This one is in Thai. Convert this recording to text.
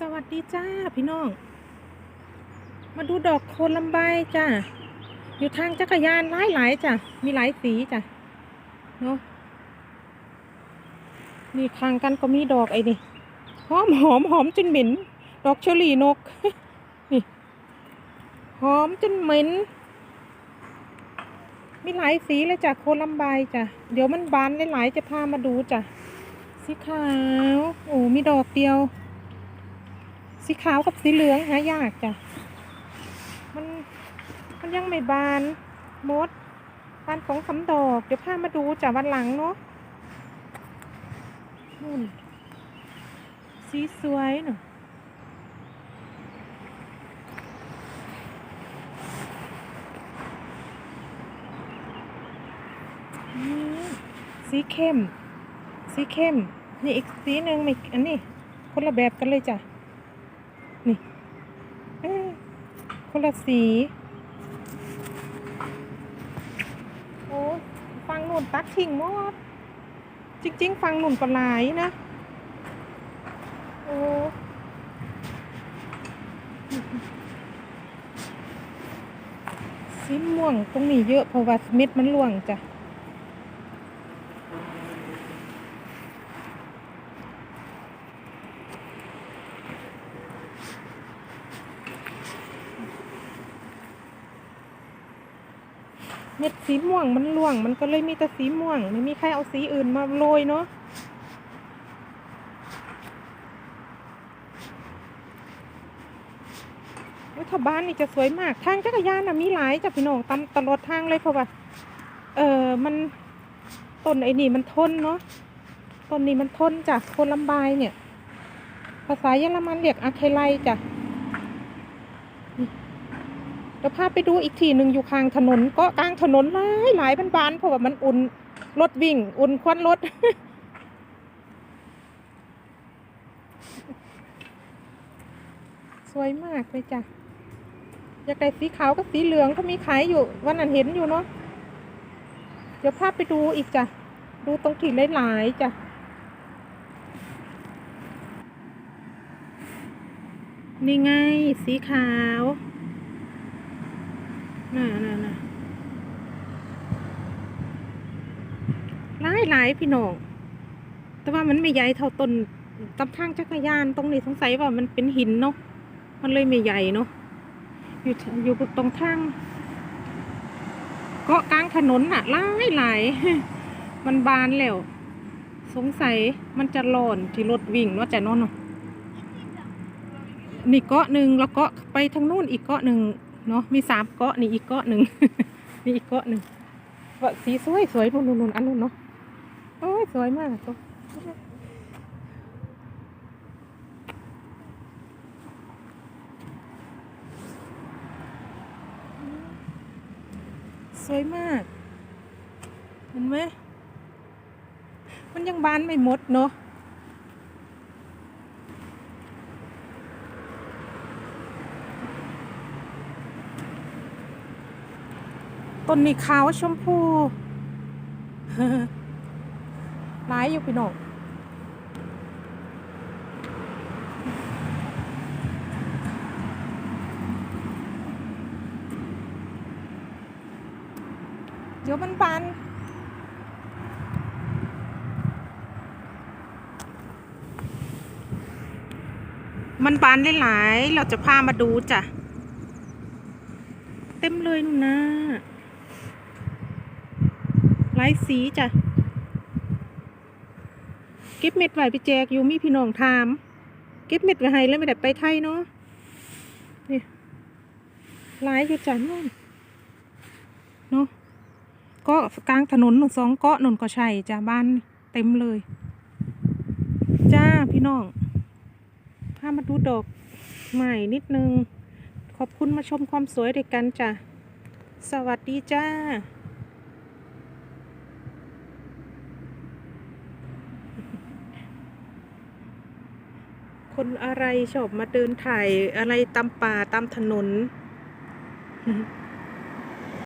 สวัสดีจ้าพี่น้อง มาดูดอกโคนลำไบจ้าอยู่ทางจักรยานหลายหลายจ้ะมีหลายสีจ้ะเนาะนี่ข้างกันก็มีดอกไอ้นี่หอมหอมหอมจนเหม็น ดอกเชอรี่นก นี่หอมจนเหม็น มีหลายสีเลยจ้ะโคนลำไบจ้ะเดี๋ยวมันบานหลายๆจะพามาดูจ้ะสีขาว โอ้มีดอกเดียว สีขาวกับสีเหลืองหายากจ้ะ มันมันยังไม่บานมดบานของสำดอก เดี๋ยวพามาดูจ้ะวันหลังเนาะนู่นสีสวยเนาะสีเข้ม สีเข้ม นี่อีกสีหนึ่งมีอันนี้คนละแบบกันเลยจ้ะ นี่เอ้ย คนละสี โอ้ฟังหนุนตัดทิ้งหมด จริง ๆ ฟังหนุนก็หลายนะ โอ้สีม่วงตรงนี้เยอะเพราะว่าเม็ดมันร่วงจ้ะ เม็ดสีม่วงมันร่วง มันก็เลยมีแต่สีม่วง ไม่มีใครเอาสีอื่นมาโรยเนาะโอ้ยถ้าบ้านนี่จะสวยมาก ทางจักรยานนะมีหลายจ้ะพี่น้องตามตลอดทางเลยเพราะว่า เออมันต้นไอ้นี่มันทนเนาะ ต้นนี้มันทนจากคนลำบายเนี่ย ภาษาเยอรมันเรียกอะเคไลจ้ะ เดี๋ยวพาไปดูอีกทีหนึ่งอยู่ข้างถนนก็กลางถนนหลายหลายบานๆเพราะว่ามันอุ่นรถวิ่ง อุ่นควันรถสวยมากเลยจ้ะ อยากได้สีขาวกับสีเหลืองก็มีขายอยู่ วันนั้นเห็นอยู่เนาะ เดี๋ยวพาไปดูอีกจ้ะ ดูตรงที่หลายๆจ้ะ นี่ไง สีขาว น่ะน่ะน่ะหลายหลายพี่น้อง แต่ว่ามันไม่ใหญ่เท่าต้นตำทางจักรยานตรงนี้สงสัยว่ามันเป็นหินเนาะ มันเลยไม่ใหญ่เนาะ อยู่อยู่ตรงทางเกาะกลางถนนน่ะหลายหลายมันบานแล้ว สงสัยมันจะหล่นที่รถวิ่งเนาะจะนอนเนาะนี่เกาะหนึ่งแล้วเกาะไปทางนู้นอีกเกาะหนึ่ง เนาะมีสามเกาะนี่อีกเกาะหนึ่งนี่อีกเกาะหนึ่งว่าสีสวยสวยนู่นนู่นนู่นอันนู้นเนาะโอ้ยสวยมากตัวสวยมาก เห็นไหมมันยังบานไม่หมดเนาะ ต้นนี้ขาวชมพูร้ายอยู่พี่น้องเดี๋ยวมันบานมันบานหลายๆ เราจะพามาดูจ้ะ เต็มเลยนู่นนะ หลายสีจ้ะเก็บเม็ดไว้ไปแจกอยู่มีพี่น้องถาม เก็บเม็ดไว้ให้แล้วไม่ได้ไปไทยเนาะนี่หลายอยู่จ้ะนู่นเนาะก็กลางถนนหนึ่งสองเกาะนนก็ใช่จ้ะบ้านเต็มเลย จ้าพี่น้องพามาดูดอกใหม่นิดนึง ขอบคุณมาชมความสวยด้วยกันจ้ะ สวัสดีจ้า คนอะไรชอบมาเดินถ่ายอะไรตามป่าตามถนน